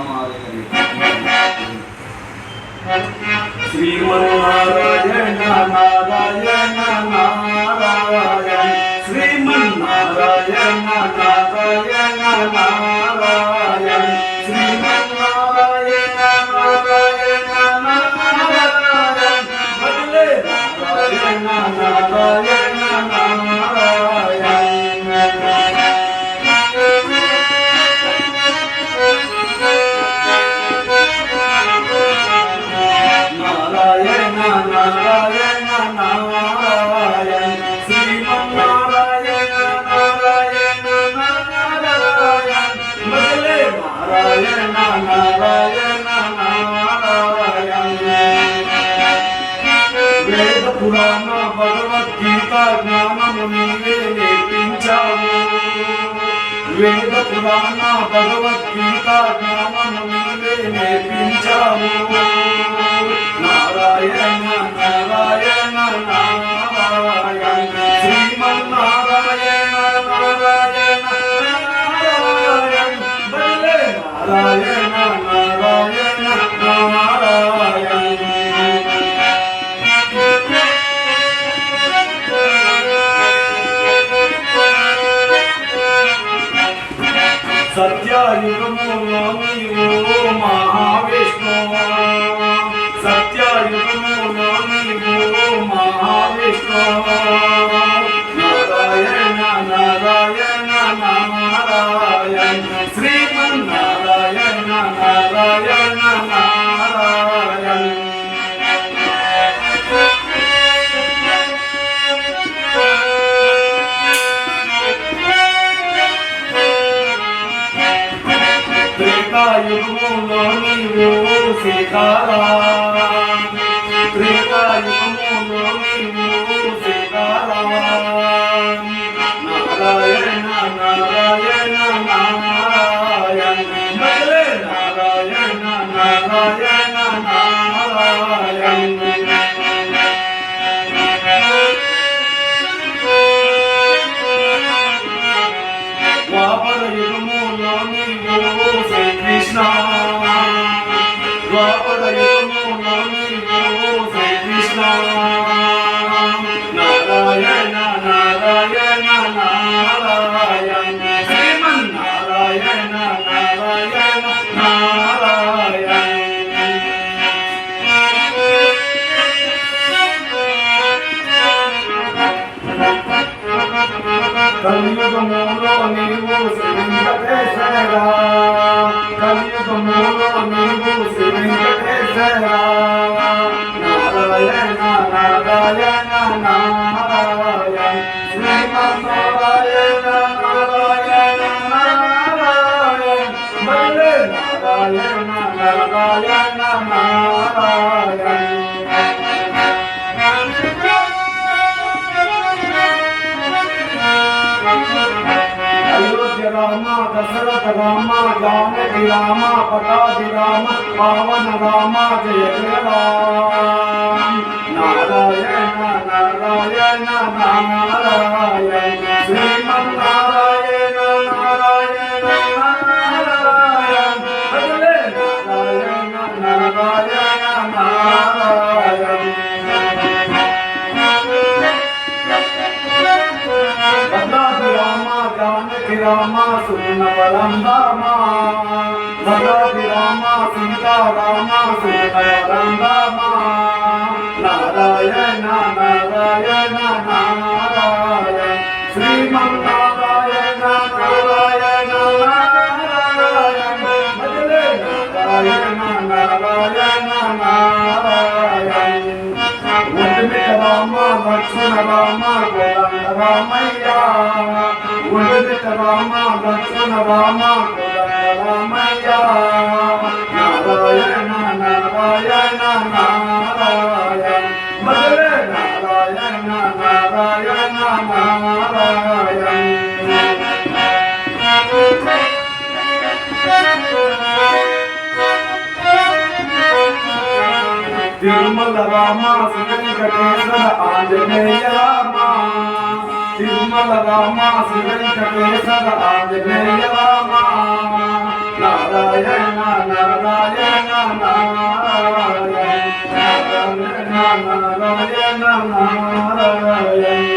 రామాలయ శ్రీమన్నారాయణ నారాయణ నారాయణ శ్రీమన్నారాయణ పురాణ భగవద్గీత జ్ఞానము నీవే నేర్పించావు వేద పురాణ భగవద్గీత జ్ఞానము నీవే నేర్పించావు నారాయణ సత్యయుగము నీవు మహావిష్ణు సత్యయుగము నీవు మహావిష్ణు త్రేతాయుగములో నీవు సీతారా త్రేతాయుగము వెంకటేశ్వర కలియుగములో నీవు శ్రీ వెంకటేశ్వర నారాయణ నారాయణ నారాయణ శ్రీమన్నారాయణ నారాయణ నారాయణ భలే నారాయణ నారాయణ నారాయణ అయోధ్య రామ దశరథ రామ జానకి రామ పటాది రామ పావన రామ జయ జయ రామ నారాయణ నారాయణ నారాయణ శ్రీమన్నారాయణ నారాయణ నారాయణ భజలే నారాయణ జానకి రామ. సున్న బలందామ భద్రాద్రి రామ సీతారామ సున్న బలందామ నారాయణ నారాయణ నారాయణ. శ్రీమన్నారాయణ నారాయణ నారాయణ. భజలే నారాయణ నారాయణ నారాయణ. రామ లక్ష్మణ రామ రామయ్య ఒంటిమిట రామ లక్ష్మణ రామ గోదండ రామయ్య నారాయణ నారాయణ నారాయణ భజరే నారాయణ నారాయణ నారాయణ తిరుమల రామ శ్రీకటేశ్వర ఆంజనేయ రామ తిరుమల రామ శివెంకటేశ్వర రామ నారాయణ నారాయణ నారాయణ నారాయణ